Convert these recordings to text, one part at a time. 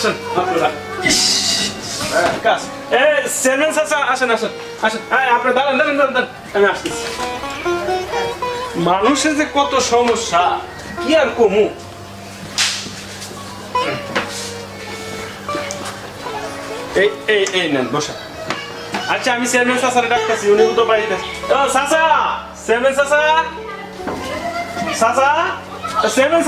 আসেন আসেন আসেন আসেন। দাঁড়ান দাঁড়ান। আমি আসতেছি। মানুষের যে কত সমস্যা, কি আর কমু? এই এই এই নেন বসা আচ্ছা আমি চেয়ারম্যান চাচারে ডাকতেছি, উনি তো বাড়িতে। চাচা, চেয়ারম্যান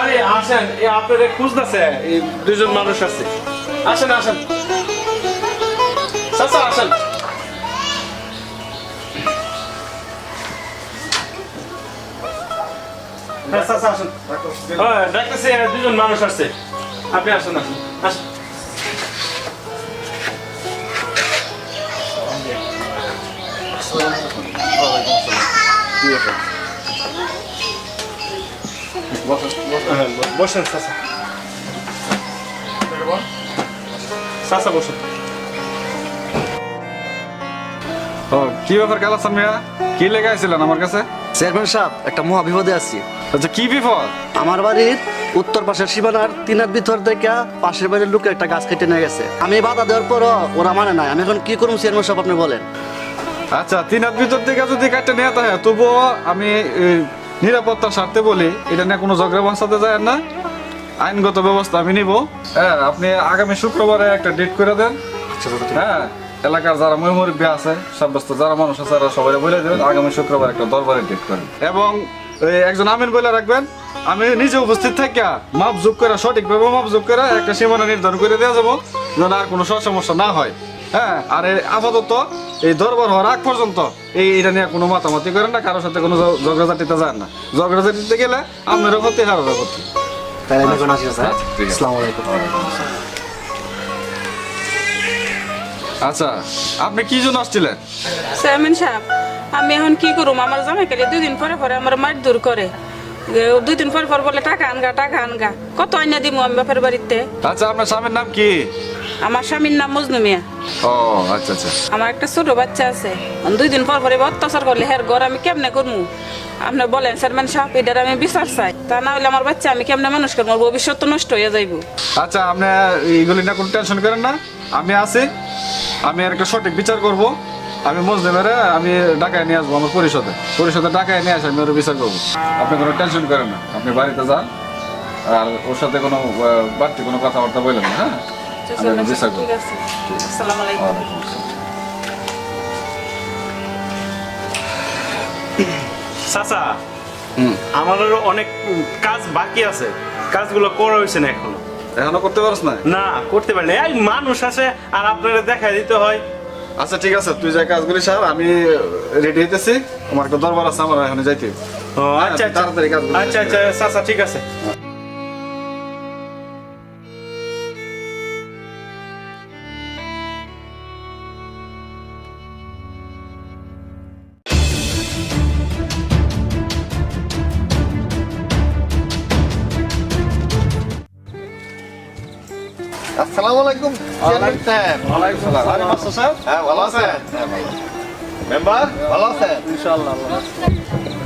আরে আসেন এই আপনাদের খুঁজতেছে এই দুজন মানুষ আছে। আসেন আসেন। চাচা আসেন। হ্যাঁ চাচা হ্যাঁ ডাকতেছে দুজন মানুষ আসছে আপনি আসেন আসেন। আসেন। হ্যাঁ, বসেন ও কি ব্যাপার কালাসান মিয়া? কি লেগে আইছিলেন আমার কাছে? চেয়ারম্যান সাহেব একটা মহা বিপদে আছি। আচ্ছা কি বিপদ? আমার বাড়ির উত্তর পাশের সীমানার তিনার ভিতর থেকে পাশের বাড়ির লোকে একটা গাছ কেটে নিয়ে গেছে। আমি বাধা দেওয়ার পরও ওরা মানে নাই। আমি এখন কি করব চেয়ারম্যান সাহেব আপনি বলেন। আচ্ছা তিন হাত ভিতর থেকে যদি কাটতে নিয়ে থাকে তবুও আমি নিরাপত্তার স্বার্থে বলি, এটা নিয়ে কোনো ঝগড়া বাঁচাতে যায় না। আইনগত ব্যবস্থা আমি নিব। হ্যাঁ আপনি আগামী শুক্রবারে একটা ডেট করে দেন। হ্যাঁ এলাকার যারা ময়মুরব্বী আছে, সাব্যস্ত যারা মানুষ আছে, তারা সবাই বলে দেবেন, আগামী শুক্রবার একটা দরবারে ডেট করেন এবং একজন আমিন বলে রাখবেন, আমি নিজে উপস্থিত থাকিয়া মাপ যোগ করে, সঠিকভাবে মাপ যোগ করে একটা সীমানা নির্ধারণ করে দেওয়া যাব, যেন আর কোনো সমস্যা না হয়। হ্যাঁ আর আপাতত এই দরবার হওয়ার আগ পর্যন্ত এই এটা নিয়ে কোনো মাতামাতি করেন না কারোর সাথে কোনো ঝগড়াঝাটিতে যান না। ঝগড়াঝাটিতে গেলে আপনারও ক্ষতি ক্ষতি। তাই আমি এখন আসি স্যার। আসসালামু আলাইকুম। আচ্ছা আপনি কি জন্য আসছিলেন? চেয়ারম্যান সাহেব আমি এখন কি করুম? আমার জামাই কালি দুই দিন পরে পরে আমার মার দূর করে। দুই দিন পর পর বলে টাকা আনগা টাকা আনগা। কত আইনা দিমু আমি বাপের বাড়িতে? আচ্ছা আপনার স্বামীর নাম কি? আমার স্বামীর নাম মজনু মিয়া। ও আচ্ছা আচ্ছা। আমার একটা ছোট বাচ্চা আছে। দুই দিন পর পরে অত্যাচার করলে হের ঘর আমি কেমনে করব আপনি বলেন চেয়ারম্যান সাহেব এটার আমি বিচার চাই। তা না হলে আমার বাচ্চা আমি কেমনে মানুষ করব ভবিষ্যৎ তো নষ্ট হয়ে যাইব। আচ্ছা আপনি এইগুলি না কোনো টেনশন করেন না। আমি আছি। আমি আর একটা সঠিক বিচার করব। আমি মজদেবের আমি ঢাকায় নিয়ে আসব আমার পরিষদে। পরিষদে ঢাকায় নিয়ে আসে আমি ওর বিচার করব। আপনি কোনো টেনশন করেন না। আপনি বাড়িতে যান আর ওর সাথে কোনো বাড়তি কোনো কথাবার্তা বললেন না হ্যাঁ? আমি বিচার করব। চাচা আমাদেরও অনেক কাজ বাকি আছে। কাজগুলো করা হয়েছে না এখনও? এখনও করতে পারছ না? না করতে পারি না। এই মানুষ আছে আর আপনারা দেখা দিতে হয়। আচ্ছা ঠিক আছে তুই যা কাজগুলি সার আমি রেডি হইতেছি। আমার একটা দরবার আছে আমার এখানে যাইতে আচ্ছা আচ্ছা। তাড়াতাড়ি কাজগুলো আচ্ছা আচ্ছা চাচা ঠিক আছে। আসসালামু আলাইকুম চেয়ারম্যান সাহেব ওয়ালাইকুম সালাম আরে মাস্টার সাহেব হ্যাঁ ভালো আছেন? মেম্বার? ভালো আছেন? ইনশাআল্লাহ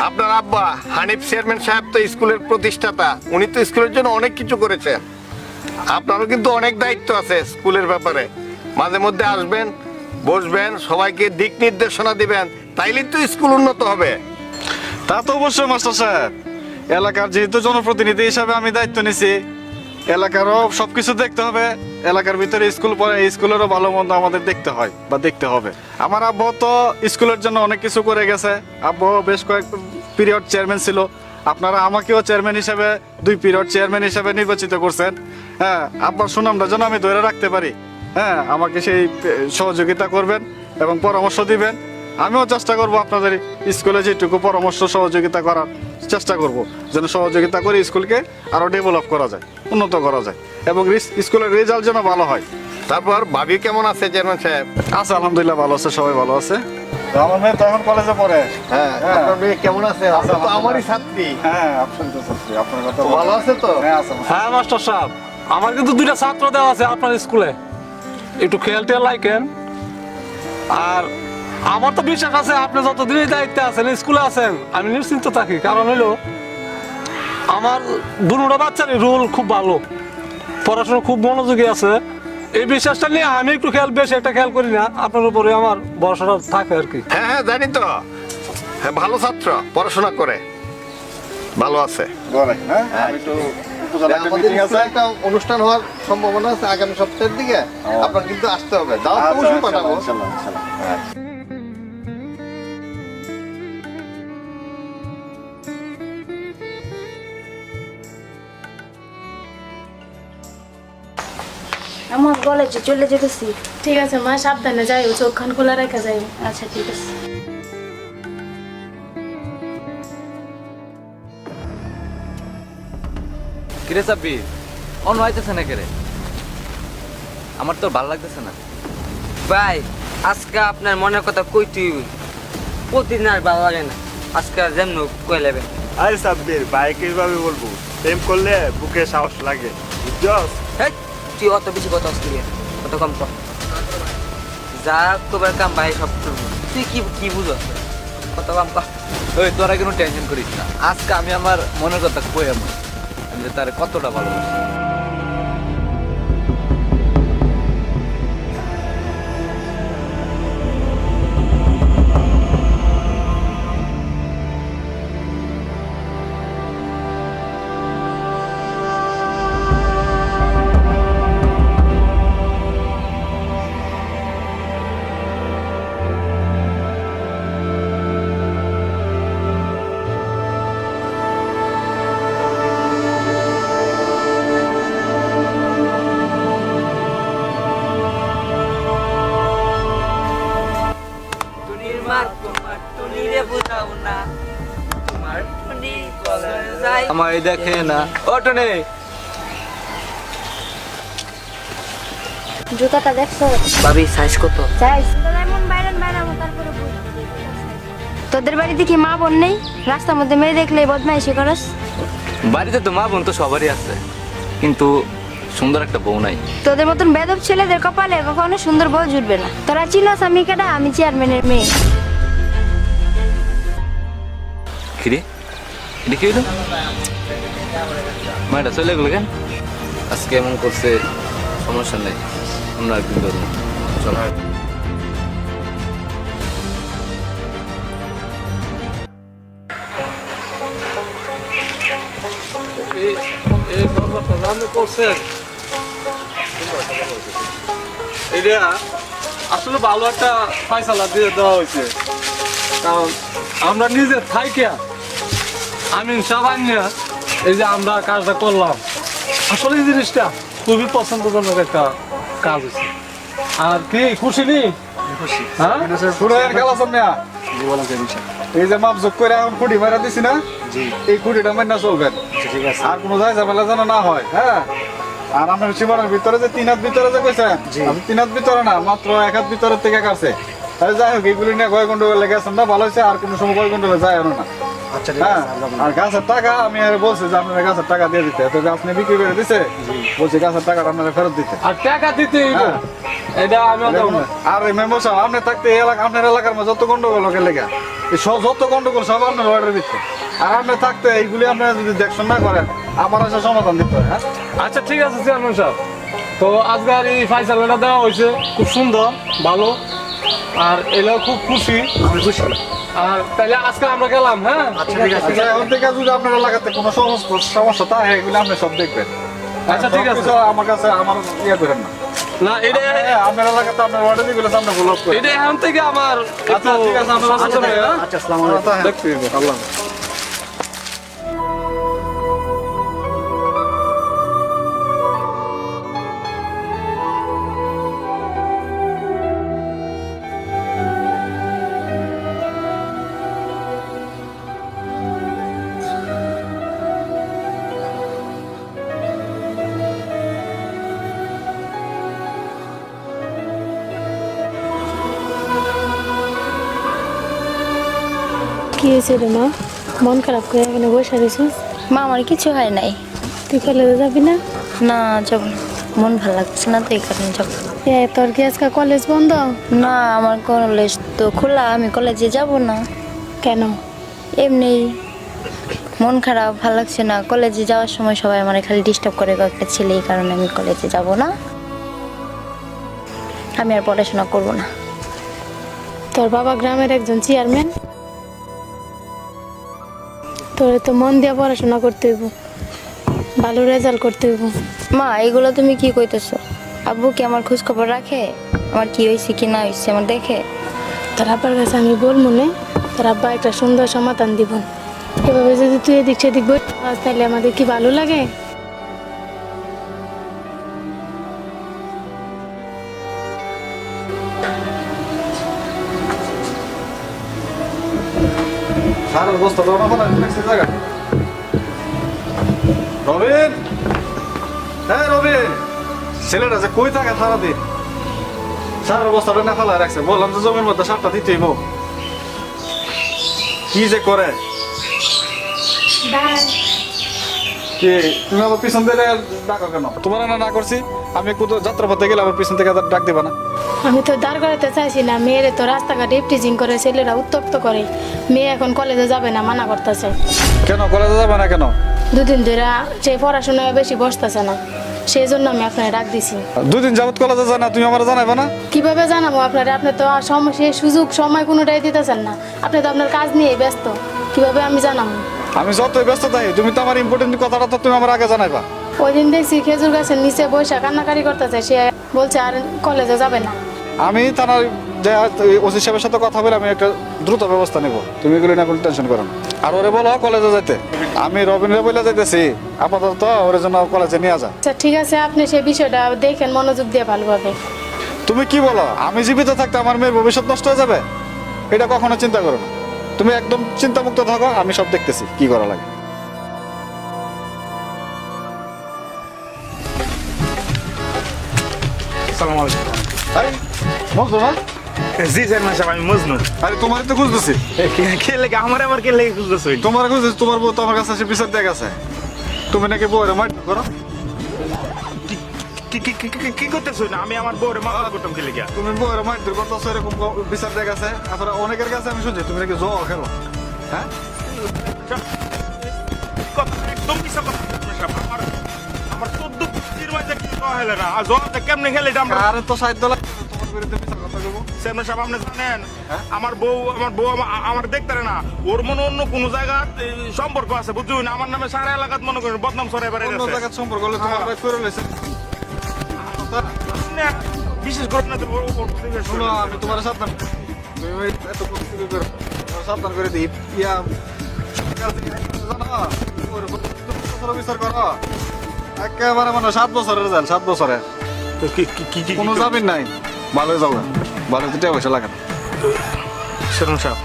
আপনার আব্বা হানিফ চেয়ারম্যান সাহেব তো স্কুলের প্রতিষ্ঠাতা। উনি তো স্কুলের জন্য অনেক কিছু করেছেন। আপনারও কিন্তু অনেক দায়িত্ব আছে স্কুলের ব্যাপারে। মাঝে মধ্যে আসবেন বসবেন সবাইকে দিক নির্দেশনা দিবেন। তাইলেই তো স্কুল উন্নত হবে। তা তো অবশ্যই মাস্টার সাহেব এলাকার যেহেতু জনপ্রতিনিধি হিসাবে আমি দায়িত্ব নিছি এলাকারও সবকিছু দেখতে হবে। এলাকার ভিতরে স্কুল পড়ে স্কুলেরও ভালো মন্দ আমাদের দেখতে হয় বা দেখতে হবে। আমার আব্বু তো স্কুলের জন্য অনেক কিছু করে গেছে। আব্বু বেশ কয়েক পিরিয়ড চেয়ারম্যান ছিল। আপনারা আমাকেও চেয়ারম্যান হিসেবে, দুই পিরিয়ড চেয়ারম্যান হিসেবে নির্বাচিত করছেন। হ্যাঁ আব্বার সুনামটা যেন আমি ধরে রাখতে পারি। হ্যাঁ আমাকে সেই সহযোগিতা করবেন এবং পরামর্শ দিবেন। আমিও চেষ্টা করব আপনাদের স্কুলে যেটুকু পরামর্শ সহযোগিতা করার চেষ্টা করব যেন সহযোগিতা করে স্কুলকে আরও ডেভেলপ করা যায় উন্নত করা যায় এবং স্কুলের রেজাল্ট যেন ভালো হয়। তারপর ভাবি কেমন আছে চেয়ারম্যান সাহেব আছে আলহামদুলিল্লাহ ভালো আছে সবাই ভালো আছে। আমার মেয়ে তো এখন কলেজে পড়ে। হ্যাঁ হ্যাঁ। আপনার মেয়ে কেমন আছে? তো আমারই ছাত্রী। হ্যাঁ আপনার তো ছাত্রী, আপনার কথা ভালো আছে তো? হ্যাঁ হ্যাঁ মাস্টার সাহেব আমার কিন্তু দুইটা ছাত্র দেওয়া আছে আপনার স্কুলে। একটু খেয়াল টেয়াল লাইকেন আর আমার তো বিশ্বাস আছে আপনি যতদিনই দায়িত্বে আছেন স্কুলে আছেন আমি নিশ্চিন্ত থাকি। কারণ হলো আমার দুটো বাচ্চারই রোল খুব ভালো। পড়াশোনা খুব মনোযোগী আছে। এই বিশ্বাসটা নিয়ে আমি একটু খেয়াল বেশি একটা খেয়াল করি না। আপনার উপরে আমার ভরসাটা থাকে আর কি। হ্যাঁ হ্যাঁ জানি তো। হ্যাঁ ভালো ছাত্র পড়াশোনা করে। ভালো আছে। হ্যাঁ? একটা অনুষ্ঠান হওয়ার সম্ভাবনা আছে আগামী সপ্তাহের দিকে। আপনার কিন্তু আসতে হবে। দাও আচ্ছা, পাঠাবো। আমার কলেজে চলে যেতেছি। ঠিক আছে মা সাবধানে যাই চোখ খান খোলা রেখে যাই। আচ্ছা ঠিক আছে। কিরে চাপি অন হইতেছে না কেরে আমার তো ভালো লাগতেছে না। ভাই আজকে আপনার মনের কথা কই তুই প্রতিদিন আর ভালো লাগে না। আজকে যেমন কই লেবে আরে সাব্বির বাইকে ভাবে বলব? প্রেম করলে বুকে সাহস লাগে বুঝছস? হেই, তুই অত বেশি কথা আসলি কত কম কর। যা তোবার কাম ভাই সব। তুই কি কি বুঝো কত কম কর। ওই তোরা কোনো টেনশন করিস না। আজকে আমি আমার মনের কথা কই আমি আমি যে তার কতটা ভালোবাসি। এই দেখে না। ও টনে জুতাটা দেখছ? ভাবি সাইজ কত? চাইস এমন বাইরেন বাইরাবো তারপরে। তোদের বাড়িতে কি মা বোন নেই? রাস্তার মধ্যে মেয়ে দেখলে বদমাইশি করস। বাড়িতে তো মা বোন তো সবারই আছে। কিন্তু সুন্দর একটা বউ নাই। তোদের মতন বেদব ছেলেদের কপালে কখনো সুন্দর বউ জুটবে না। তোরা চিনস আমি কেডা? আমি চেয়ারম্যানের মেয়ে। কিরে? এটা কি হইল মায়েরা চলে গেল কেন? আজকে এমন করছে, সমস্যা নেই। আমরা একদিন ধরুন চলো। এটা আসলে ভালো একটা ফয়সালা দিয়ে দেওয়া হয়েছে। কারণ আমরা নিজে থাইকে। আমি সাবান্যা এই যে আমরা কাজটা করলাম আসলে এই জিনিসটা খুবই পছন্দজনক একটা কাজ হয়েছে। আর কি খুশি নি? হ্যাঁ? এই যে মাপ যোগ করে এখন খুঁটি মারা দিছি না? এই খুঁটিটা চলবেন। ঠিক আর কোনো যায় ঝামেলা যেন না হয় হ্যাঁ? আর সীমানার ভিতরে যে তিন হাত ভিতরে যে কইছেন তিন হাত ভিতরে না মাত্র এক হাত ভিতরের থেকে তাহলে যাই হোক এগুলি নিয়ে কয় গন্ডগোল লেগে আছেন না ভালো হয়েছে আর কোনো সময় কয় গন্ডগোল যায় না। হ্যাঁ আর গাছের টাকা আমি আর বলছি যে আপনারা গাছের টাকা দিয়ে দিতে। তো গাছ নিয়ে বিক্রি করে দিছে বলছি গাছের টাকাটা আপনারা ফেরত দিতে। আর টাকা দিতে হ্যাঁ। এটা আমি আর এই মেম্বার সাহেব আপনি থাকতে এলাকা আপনার এলাকার মধ্যে যত গন্ডগোল লোকের লেগে। এই সব যত গন্ডগোল সব আপনার ওয়ার্ডের ভিতরে আর আপনি থাকতে এইগুলি আপনারা যদি দেখশন না করেন আমার এসে সমাধান দিতে হয় হ্যাঁ? আচ্ছা ঠিক আছে চেয়ারম্যান সাহেব। তো আজকে আর এই ফাইসালটা দেওয়া হয়েছে খুব সুন্দর ভালো। আর এলাও খুব খুশি। খুশি আর তাহলে আজকে আমরা গেলাম হ্যাঁ? আচ্ছা এখন থেকে যদি আপনার লাগাতে কোনো সমস্ত সমস্যা তা এগুলো আপনি সব দেখবেন। আচ্ছা, ঠিক আছে। আমার কাছে আমার ইয়ে করেন না। না এটা আপনার এলাকাতে আপনার ওয়ার্ডে যেগুলো আছে, আপনি ব্লক করেন। এটা এখন থেকে আমার আচ্ছা ঠিক আছে আমরা আচ্ছা, হ্যাঁ? আচ্ছা আসসালামু আলাইকুম। আল্লাহ হয়েছে রে মা মন খারাপ করে এখানে বসে রয়েছিস মা আমার কিছু হয় নাই। তুই কলেজে যাবি না? না যাব না। মন ভালো লাগছে না তো এই কারণে যাব। এ তোর কি আজকে কলেজ বন্ধ? না আমার কলেজ তো খোলা আমি কলেজে যাব না। কেন? এমনি মন খারাপ ভালো লাগছে না। কলেজে যাওয়ার সময় সবাই আমার খালি ডিস্টার্ব করে কয়েকটা ছেলে এই কারণে আমি কলেজে যাব না। আমি আর পড়াশোনা করব না। তোর বাবা গ্রামের একজন চেয়ারম্যান তোর তো মন দিয়ে পড়াশোনা করতে হইব ভালো রেজাল্ট করতে হইব। মা এগুলো তুমি কি কইতেছো? আব্বু কি আমার খোঁজ খবর রাখে? আমার কি হয়েছে কি না হয়েছে আমার দেখে? তোর আব্বার কাছে আমি বলব না তোর আব্বা একটা সুন্দর সমাধান দিব। এভাবে যদি তুই এদিক সেদিক বই তাহলে আমাদের কি ভালো লাগে? বস্তা তো আমার নেক্সট জায়গা। রবিন? হ্যাঁ রবিন। ছেলেটা যে কই থাকে সারাদিন? সারের বস্তাটা না ফেলা রাখছে। বললাম যে জমির মধ্যে সারটা দিতেই বউ। কি যে করে? কি তুমি আমার পিছন দিয়ে ডাকো কেন? তোমার না না করছি আমি কোথাও যাত্রা পথে গেলে আমার পিছন থেকে ডাক দিবা না। আমি তো দাঁড় করাতে চাইছি না মেয়েরে তো রাস্তাঘাটে ইফটিজিং করে ছেলেরা উত্তপ্ত করে। মেয়ে এখন কলেজে যাবে না মানা করতেছে। কেন? কলেজে যাবে না কেন? দুদিন ধরে সে পড়াশোনায় বেশি বসতেছে না সেই জন্য আমি আপনার ডাক দিছি। দুদিন যাবত কলেজে যায় না তুমি আমার জানাইবা না? কীভাবে জানাব আপনারা? আপনি তো সময় সেই সুযোগ সময় কোনোটাই দিতেছেন না। আপনি তো আপনার কাজ নিয়ে ব্যস্ত কীভাবে আমি জানাব? আমি যতই ব্যস্ত থাকি তুমি তো আমার ইম্পর্টেন্ট কথাটা তো তুমি আমার আগে জানাইবা। ওই দিন দেখছি খেজুর গাছের নিচে বসে কান্নাকারি করতেছে সে বলছে আর কলেজে যাবে না। আমি থানার যে ওসি সাহেবের সাথে কথা বলে আমি একটা দ্রুত ব্যবস্থা নেব। তুমি এগুলো না কোনো টেনশন করো আর ওরে বলো কলেজে যাইতে। আমি রবীন্দ্র বলে যাইতেছি। আপাতত ওর জন্য কলেজে নিয়ে যা। আচ্ছা ঠিক আছে আপনি সেই বিষয়টা দেখেন মনোযোগ দিয়ে ভালোভাবে। তুমি কি বলো? আমি জীবিত থাকতে আমার মেয়ের ভবিষ্যৎ নষ্ট হয়ে যাবে? এটা কখনো চিন্তা করো না। তুমি একদম চিন্তামুক্ত থাকো আমি সব দেখতেছি কি করা লাগে। সালাম আলাইকুম। আরে মজনু না জি চেয়ারম্যান সাহেব আমি মজনু। আরে তোমার তো খুঁজতেছি। কে লেগে আমার আবার কে লেগে খুঁজতেছ? তোমার খুঁজতেছি তোমার বউ তো আমার কাছে এসে বিচার দিয়ে গেছে। তুমি নাকি বউরে মার করো? কি কি কি- কি- কি না আমি আমার বউরে মাথা করতাম কে লেগে? তুমি বউরে মারধর করতেছো এরকম বিচার দিয়ে গেছে। তারপরে অনেকের কাছে আমি শুনছি তুমি নাকি জল খেলো। হ্যাঁ? কথা একদম কিসা কথা আমার আমার চোদ্দ মাঝে কি হলো না। আর জলটা কেমনে খেলে আরে তো সাহিত্য লাগে চেয়ারম্যান সাহেব আপনি জানেন আমার বউ আমার বউ আমার দেখতে না। ওর মনে অন্য কোনো জায়গা সম্পর্ক আছে বুঝুন আমার নামে সারা এলাকাত মনে করেন বদনাম অন্য জায়গার সম্পর্ক হলে তোমার ভাই করে বিশেষ ঘটনা তো শোনো আমি তোমার সাবধান এত প্রস্তুতি করো সাবধান করে দিই। ইয়া জানো ওর বছর বিচার করো। একেবারে মানে সাত বছরের যান সাত বছরের। তো কি কি কি কি কোনো জামিন নাই। ভালো যাও না ভালো টাকা পয়সা লাগে না শরণ সাহেব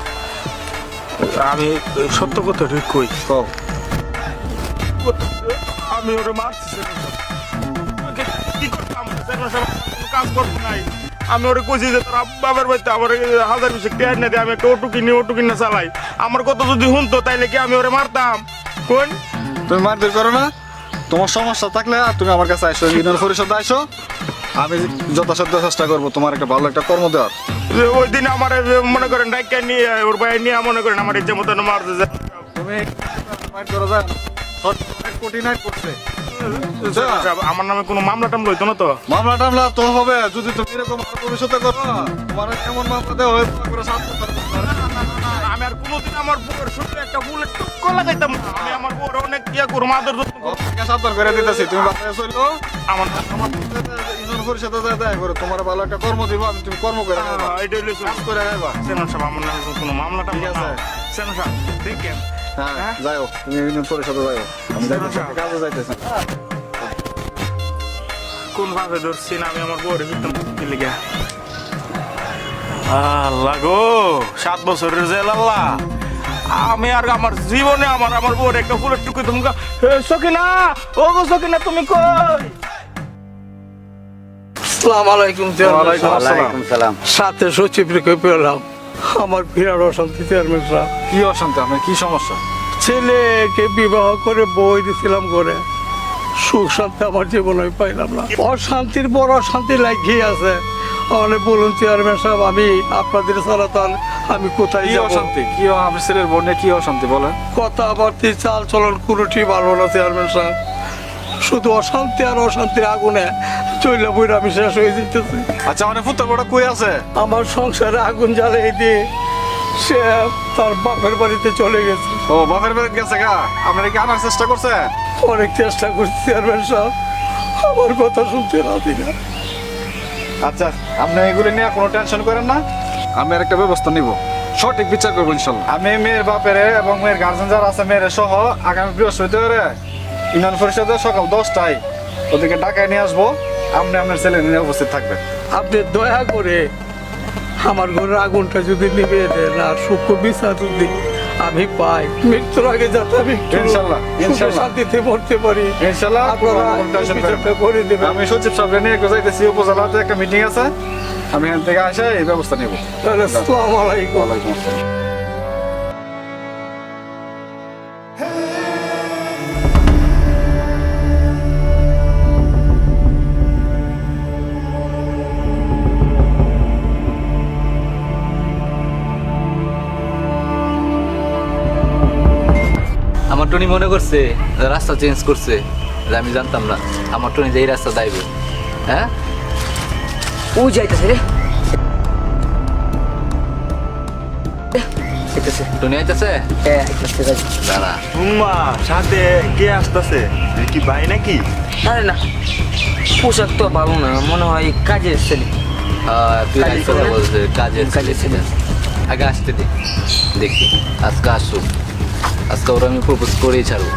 আমি সত্য কথা ঠিক কই? কও। আমি ওরে মারছি কি করতাম? কাজ করতে নাই। আমি ওরে কইছি যে তোর বাবার বাড়িতে আমার হাজার বিশেক টেয়ার না দিয়ে আমি একটা অটো কিনি অটো কিনে চালাই। আমার কথা যদি শুনতো তাইলে কি আমি ওরে মারতাম? কোন? তুমি মারধর করো না। তোমার সমস্যা থাকলে তুমি আমার কাছে আসো ইউনিয়ন পরিষদে আসো আমি যথাসাধ্য চেষ্টা করব তোমার একটা ভালো একটা কর্ম দেওয়ার। ওই দিন আমার মনে করেন ডাইকা নিয়ে ওর ভাই নিয়ে মনে করেন আমার ইচ্ছে মতন মারতে যায় তুমি নাইট করছে আমার নামে কোনো মামলা টামলা হইতো না তো? মামলা টামলা তো হবে যদি তুমি এরকম ভবিষ্যতে করো তোমার এমন মামলা দেওয়া হয়ে কোনোদিন আমার বউয়ের শুধু একটা ফুলের টুকরো লাগাইতাম। আমি আমার বউর অনেক ইয়া করব আদর যত্ন করব। সাবধান করে দিতেছি? তুমি বাসায় চলো। আমার আমার ইউনিয়ন পরিষদে যায় দেখা করো তোমার ভালো একটা কর্ম দিব আমি তুমি কর্ম করে এটা হইল কাজ করে খাইবা সেনার সাহেব আমার নামে কোনো মামলা ঠিক আছে। না। সাহেব, দেখেন হ্যাঁ যাও তুমি ইউনিয়ন পরিষদে যাও আমি যাইতেছি কাজে যাইতেছি। কোন ভাবে ধরছি না আমি আমার ফিরতাম কি লিগা। আল্লাহ গো সাত বছরের জেল আল্লাহ। আমি আর আমার জীবনে আমার আমার বউর একটা ফুলের টুকু সকিনা ও গো সকিনা তুমি কই? আসসালামু আলাইকুম ওয়ালাইকুম সালাম। সাথে সচিব রেখে পেলাম। আমার বিরাট অশান্তি চেয়ারম্যান সাহেব। কি অশান্তি আমার কি সমস্যা? ছেলেকে বিবাহ করে বই দিছিলাম করে সুখ শান্তি আমার জীবনে পাইলাম না। অশান্তির বড় অশান্তি লাগিয়ে আছে। অনেক বলুন চেয়ারম্যান সাহেব আমি আপনাদের ছাড়া তো আমি কোথায় কি যাব? অশান্তি? কি আমার ছেলের বোন কি অশান্তি বলেন? কথাবার্তি চাল চলন কোনোটি ভালো না চেয়ারম্যান সাহেব। শুধু অশান্তি আর অশান্তির আগুনে চইলা বইরা আমি শেষ হয়ে যেতেছি। আচ্ছা মানে পুত্র বড় কই আছে? আমার সংসারে আগুন জ্বালিয়ে দিয়ে সে তার বাপের বাড়িতে চলে গেছে। ও বাপের বাড়িতে গেছে গা? আপনারা কি আনার চেষ্টা করছেন? অনেক চেষ্টা করছি চেয়ারম্যান সাহেব। আমার কথা শুনতে রাজি না। আচ্ছা আপনি এগুলো নিয়ে কোনো টেনশন করেন না। আমি আর একটা ব্যবস্থা নিব। সঠিক বিচার করব ইনশাল্লাহ। আমি মেয়ের বাপের এবং মেয়ের গার্জেন যারা আছে মেয়ের সহ আগামী বৃহস্পতিবারে ইউনিয়ন পরিষদে সকাল দশটায় ওদেরকে ডাকায় নিয়ে আসব। আপনি আপনার ছেলে নিয়ে উপস্থিত থাকবেন। আপনি দয়া করে আমার ঘরের আগুনটা যদি নিবে দেন আর সূক্ষ্ম বিচার যদি আমি পাই। মৃত্যুর আগে যাতে আমি ইনশাল্লাহ। শান্তিতে মরতে পারি। আপনারা করে দেবেন। আমি সচিব সাহেব নিয়ে যাইতেছি উপজেলাতে একটা মিটিং আছে। আমি এখান থেকে আসে এই ব্যবস্থা নেব। আসসালামাইকুম আসসালামু আলাইকুম। ওয়ালাইকুম আসসালাম। টনি মনে করছে রাস্তা চেঞ্জ করছে যে আমি জানতাম না আমার টনি যে এই রাস্তা দাইবে হ্যাঁ? ও যাইতেছে রে। টনি আইতেছে? হ্যাঁ আইতেছে যাই। দাঁড়া। হুম্মা সাথে কে আসতেছে? কি ভাই নাকি? আরে না পোশাক তো ভালো না মনে হয় ছেলে। আহ, তুই কাজের ছেলে কাজের ছেলে। আগে আসতে দে দেখি আজকে আসুক। আজকে ওরা আমি প্রপোজ করেই ছাড়বো।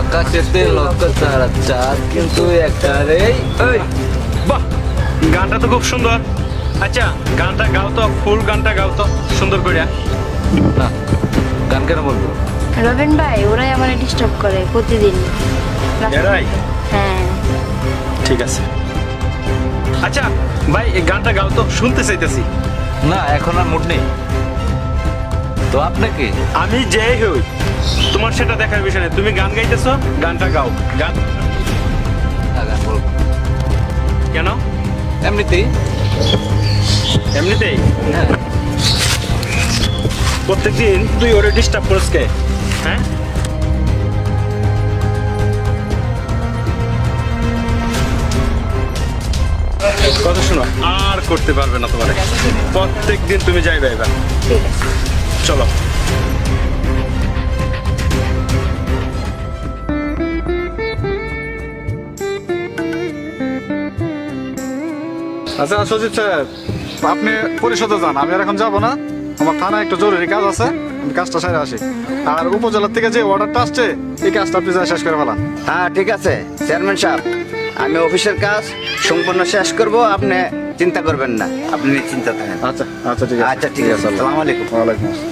আকাশেতে লক্ষ তারা চাঁদ কিন্তু একটা রে বাহ গানটা তো খুব সুন্দর। আচ্ছা গানটা গাও তো ফুল গানটা গাও তো সুন্দর করে না গান কেন বলব? রবিন ভাই ওরাই আমার ডিস্টার্ব করে প্রতিদিন। এরাই? হ্যাঁ। ঠিক আছে। আচ্ছা ভাই এই গানটা গাও তো শুনতে চাইতেছি। না এখন আর মুড নেই। তো আপনাকে? আমি যেই হই। তোমার সেটা দেখার বিষয় নেই। তুমি গান গাইতেছো গানটা গাও। গান না গান বলব কেন? এমনিতেই। এমনিতেই? হ্যাঁ। প্রত্যেকদিন তুই ওরে ডিস্টার্ব করিস কে? হ্যাঁ? কথা শোনো আর করতে পারবে না তোমার। প্রত্যেক দিন তুমি যাইবে এবার। চলো। আচ্ছা সজিব সাহেব আপনি পরিষদে যান আমি আর এখন যাব না। আমার থানায় একটু জরুরি কাজ আছে আমি কাজটা সেরে আসি। আর উপজেলার থেকে যে অর্ডারটা আসছে এই কাজটা আপনি যা শেষ করে ফেলান। হ্যাঁ ঠিক আছে। চেয়ারম্যান সাহেব আমি অফিসের কাজ সম্পূর্ণ শেষ করব আপনি চিন্তা করবেন না। আপনি চিন্তা থাকেন। আচ্ছা আচ্ছা ঠিক আছে। আচ্ছা ঠিক আছে। আসসালামু আলাইকুম। ওয়ালাইকুম আসসালাম।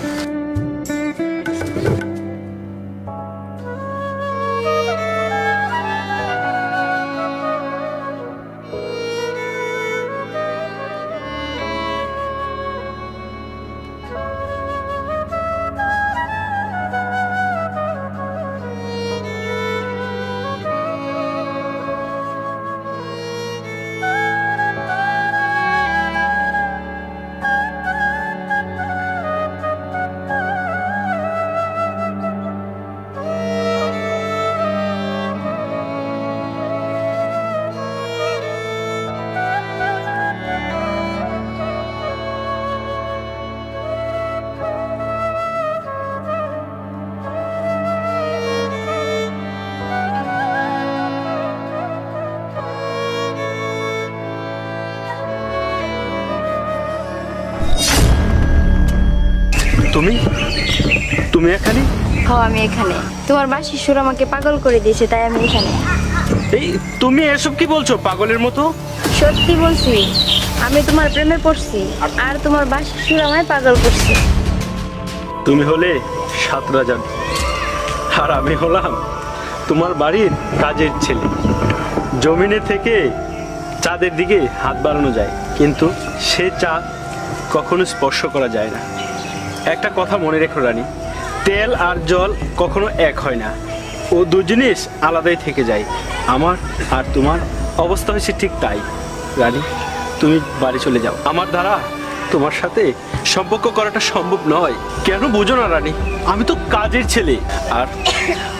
হ আমি এখানে। তোমার বাসির সুর আমাকে পাগল করে দিয়েছে তাই আমি এখানে। এই তুমি এসব কি বলছো পাগলের মতো? সত্যি বলছি আমি তোমার প্রেমে পড়ছি আর তোমার বাসির সুর আমায় পাগল করছে। তুমি হলে সাত রাজান আর আমি হলাম তোমার বাড়ির কাজের ছেলে। জমিনে থেকে চাঁদের দিকে হাত বাড়ানো যায় কিন্তু সে চাঁদ কখনো স্পর্শ করা যায় না। একটা কথা মনে রেখো রানী। তেল আর জল কখনো এক হয় না। ও দু জিনিস আলাদাই থেকে যায়। আমার আর তোমার অবস্থা হয়েছে ঠিক তাই। রানী, তুমি বাড়ি চলে যাও। আমার দ্বারা তোমার সাথে সম্পর্ক করাটা সম্ভব নয়। কেন বুঝো না, রানী? আমি তো কাজের ছেলে। আর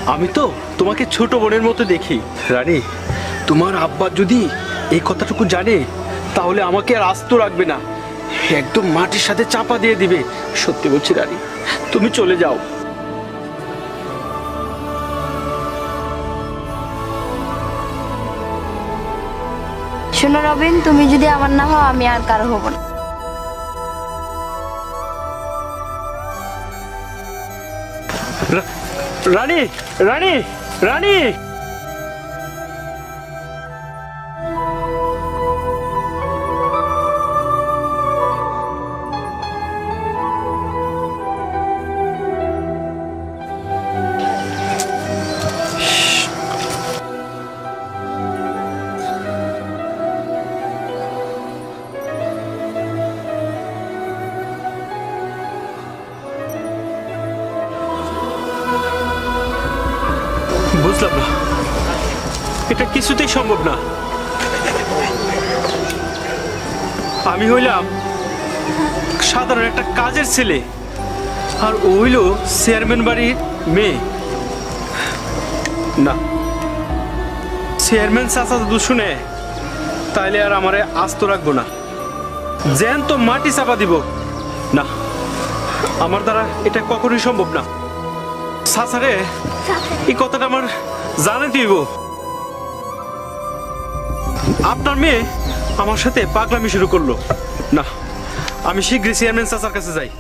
আমি তো তোমাকে ছোট বোনের মতো দেখি। রানী, তোমার আব্বা যদি এই কথাটুকু জানে, তাহলে আমাকে আর আস্ত রাখবে না। একদম মাটির সাথে চাপা দিয়ে দিবে। সত্যি বলছি, রানী, তুমি চলে যাও। শোনো রবিন, তুমি যদি আমার না হও, আমি আর কারও হব না। রানী রানী রানী! বুঝলাম না। এটা কিছুতেই সম্ভব না। আমি হইলাম সাধারণ একটা কাজের ছেলে, আর ও হইল চেয়ারম্যান বাড়ির মেয়ে। না, চেয়ারম্যান চাচা যদি শুনে তাইলে আর আমারে আস্ত রাখব না। জ্যান তো মাটি চাপা দিব। না, আমার দ্বারা এটা কখনোই সম্ভব না। সাসারে এই কথাটা আমার জানে দিব। আপনার মেয়ে আমার সাথে পাগলামি শুরু করল। না আমি শীঘ্রই চেয়ারম্যান চাচার কাছে যাই।